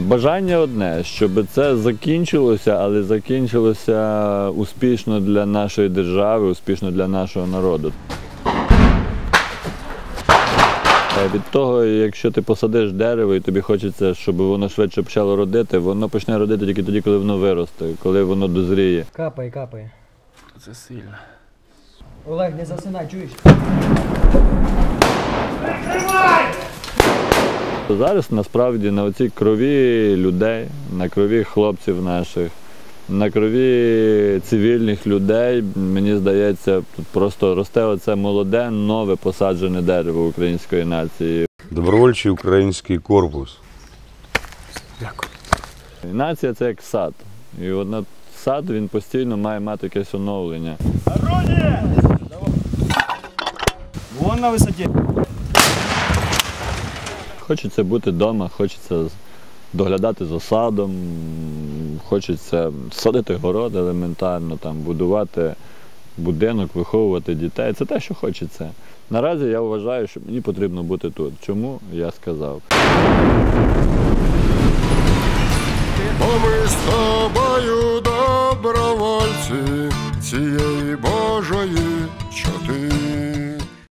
Бажання одне, щоб це закінчилося, але закінчилося успішно для нашої держави, успішно для нашого народу. Е, Від того, якщо ти посадиш дерево і тобі хочеться, щоб воно швидше почало родити, воно почне родити тільки тоді, коли воно виросте, коли воно дозріє. Капає, капає. Це сильно. Олег, не засинай, чуєш? Зараз насправді на оцій крові людей, на крові хлопців наших, на крові цивільних людей, мені здається, тут просто росте оце молоде, нове посаджене дерево української нації. Добровольчий український корпус. І Нація це як сад. І от на сад він постійно має мати якесь оновлення. Вон на висоті. Хочеться бути вдома, хочеться доглядати за садом, хочеться садити город елементарно, там, будувати будинок, виховувати дітей. Це те, що хочеться. Наразі я вважаю, що мені потрібно бути тут. Чому я сказав? Бо ми з тобою добровольці цієї